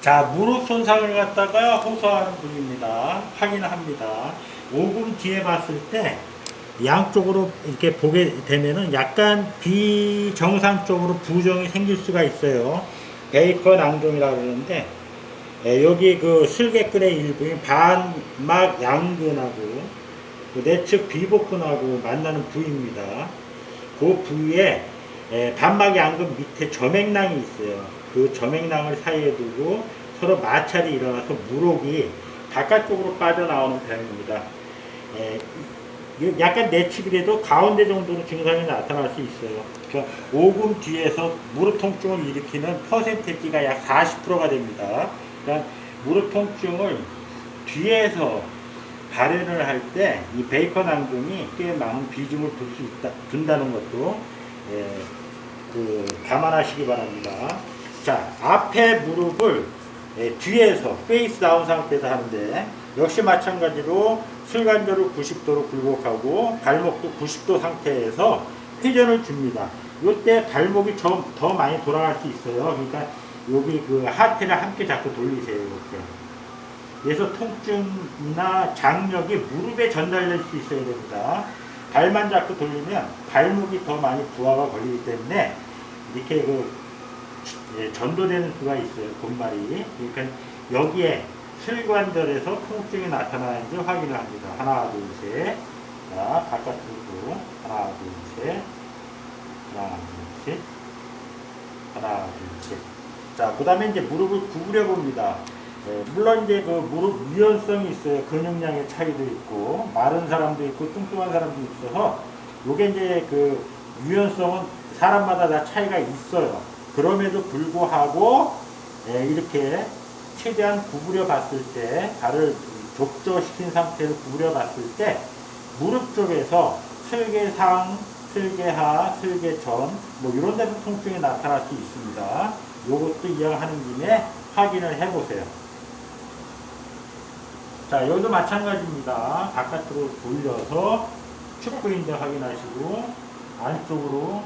자, 무릎 손상을 갖다가 호소하는 분입니다. 확인합니다. 5분 뒤에 봤을 때 양쪽으로 이렇게 보게 되면은 약간 비정상적으로 부종이 생길 수가 있어요. 베이컨 낭종이라고 그러는데 예, 여기 그 슬개끈의 일부인 반막 양근하고 그 내측 비복근하고 만나는 부위입니다. 그 부위에 예, 반막 양근 밑에 점액낭이 있어요. 그 점액낭을 사이에 두고 서로 마찰이 일어나서 무록이 바깥쪽으로 빠져나오는 편입니다. 예, 이- 약간 내측이라도 가운데 정도로 증상이 나타날 수 있어요. 그러니까 5분 뒤에서 무릎 통증을 일으키는 퍼센테지가 약 40%가 됩니다. 그러니까 무릎 통증을 뒤에서 발현을 할 때 이 베이컨 앙금이 꽤 많은 비중을 둘 수 있다, 둔다는 것도 예, 그 감안하시기 바랍니다. 자, 앞에 무릎을 예, 뒤에서 페이스 다운 상태에서 하는데 역시 마찬가지로 슬관절을 90도로 굴곡하고 발목도 90도 상태에서 회전을 줍니다. 이때 발목이 좀 더 많이 돌아갈 수 있어요. 그러니까 여기 그 하태를 함께 잡고 돌리세요. 이렇게. 그래서 통증이나 장력이 무릎에 전달될 수 있어야 됩니다. 발만 잡고 돌리면 발목이 더 많이 부하가 걸리기 때문에 이렇게 그 예, 전도되는 수가 있어요. 본말이. 그러니까 여기에 슬관절에서 통증이 나타나는지 확인을 합니다. 하나, 둘, 셋. 자, 바깥으로 하나, 둘, 셋. 하나, 둘, 셋. 하나, 둘, 셋. 자, 그 다음에 이제 무릎을 구부려 봅니다. 예, 물론 이제 그 무릎 유연성이 있어요. 근육량의 차이도 있고, 마른 사람도 있고, 뚱뚱한 사람도 있어서, 요게 이제 그 유연성은 사람마다 다 차이가 있어요. 그럼에도 불구하고, 예, 이렇게 최대한 구부려 봤을 때, 발을 족저시킨 상태로 구부려 봤을 때, 무릎 쪽에서 슬개상, 슬개하, 슬개전, 뭐 이런 데서 통증이 나타날 수 있습니다. 요것도 이왕하는 김에 확인을 해보세요. 자, 여기도 마찬가지입니다. 바깥으로 돌려서 축구인대 확인하시고, 안쪽으로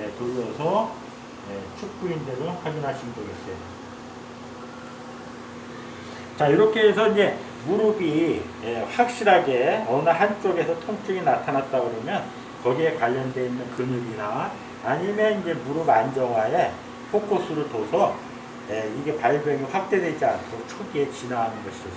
예, 돌려서 예, 축구인대를 확인하시면 되겠어요. 자, 이렇게 해서 이제 무릎이 예, 확실하게 어느 한쪽에서 통증이 나타났다 그러면 거기에 관련되어 있는 근육이나 아니면 이제 무릎 안정화에 포커스를 둬서 예, 이게 발병이 확대되지 않도록 초기에 진화하는 것이죠.